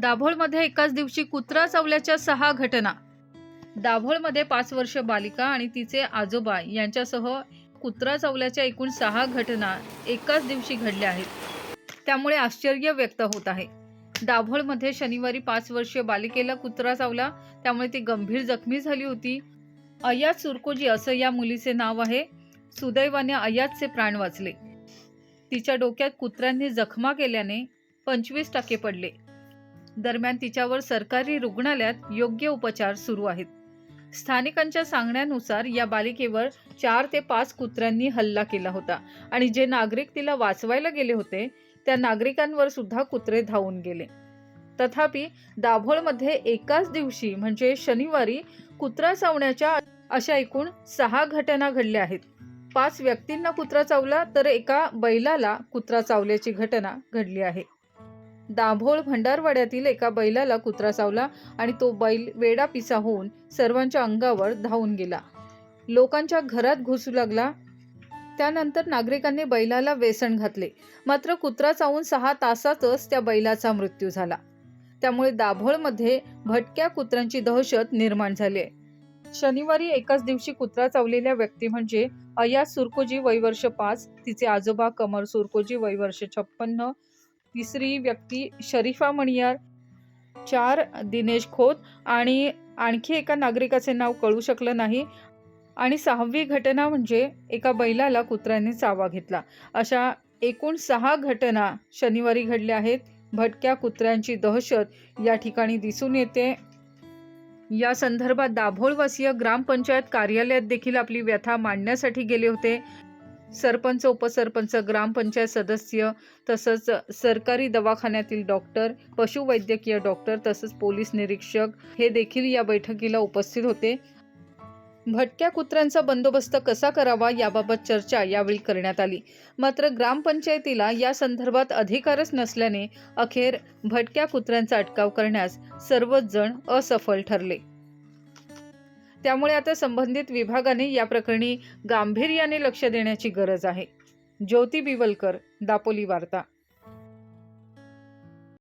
दाभोळमध्ये एकाच दिवशी कुत्रा चावल्याच्या सहा घटना. दाभोळमध्ये पाच वर्ष बालिका आणि तिचे आजोबा यांच्यासह कुत्रा चावल्याच्या एकूण सहा घटना एकाच दिवशी घडल्या आहेत. त्यामुळे आश्चर्य व्यक्त होत आहे. दाभोळमध्ये शनिवारी पाच वर्षीय बालिकेला कुत्रा चावला त्यामुळे ती गंभीर जखमी झाली होती. अयाज सुरकोजी असं या मुलीचे नाव आहे. सुदैवाने अयाजचे प्राण वाचले. तिच्या डोक्यात कुत्र्यांनी जखमा केल्याने पंचवीस टक्के पडले. दरम्यान तिच्यावर सरकारी रुग्णालयात योग्य उपचार सुरू आहेत. स्थानिकांच्या सांगण्यानुसार या बालिकेवर चार ते पाच कुत्र्यांनी हल्ला केला होता आणि जे नागरिक तिला वाचवायला गेले होते त्या नागरिकांवर सुद्धा कुत्रे धावून गेले. तथापि दाभोळमध्ये एकाच दिवशी म्हणजे शनिवारी कुत्रा चावण्याच्या अशा एकूण सहा घटना घडल्या आहेत. पाच व्यक्तींना कुत्रा चावला तर एका बैलाला कुत्रा चावल्याची घटना घडली आहे. दाभोळ भंडारवाड्यातील एका बैलाला कुत्रा चावला आणि तो बैल वेडा पिसा होऊन सर्वांच्या अंगावर धावून गेला. लोकांच्या घरात घुसू लागला. त्यानंतर नागरिकांनी बैलाला वेसण घातले. मात्र कुत्रा चावून सहा तासातच त्या बैलाचा मृत्यू झाला. त्यामुळे दाभोळमध्ये भटक्या कुत्र्यांची दहशत निर्माण झाली आहे. शनिवारी एकाच दिवशी कुत्रा चावलेल्या व्यक्ती म्हणजे अयाज सुरकोजी वय वर्ष पाच तिचे आजोबा कमर सुरकोजी वय वर्ष छप्पन्न तिसरी व्यक्ती शरीफा मणियार चार दिनेश खोत आणि आणखी एका नागरिकाचे नाव कळू शकलं नाही. आणि सहावी घटना म्हणजे एका बैलाला कुत्र्याने चावा घेतला. अशा एकूण सहा घटना शनिवारी घडल्या आहेत. भटक्या कुत्र्यांची दहशत या ठिकाणी दिसून येते. या संदर्भात दाभोळवासीय ग्रामपंचायत कार्यालयात देखील आपली व्यथा मांडण्यासाठी गेले होते. सरपंच उपसरपंच ग्रामपंचायत सदस्य तसंच सरकारी दवाखान्यातील डॉक्टर पशुवैद्यकीय डॉक्टर तसंच पोलीस निरीक्षक हे देखील या बैठकीला उपस्थित होते. भटक्या कुत्र्यांचा बंदोबस्त कसा करावा याबाबत चर्चा यावेळी करण्यात आली. मात्र ग्रामपंचायतीला या संदर्भात अधिकारच नसल्याने अखेर भटक्या कुत्र्यांचा अटकाव करण्यास सर्वच जण असफल ठरले. त्यामुळे आता संबंधित विभागाने या प्रकरणी गांभीर्याने लक्ष देण्याची गरज आहे. ज्योती बिवलकर दापोली वार्ता.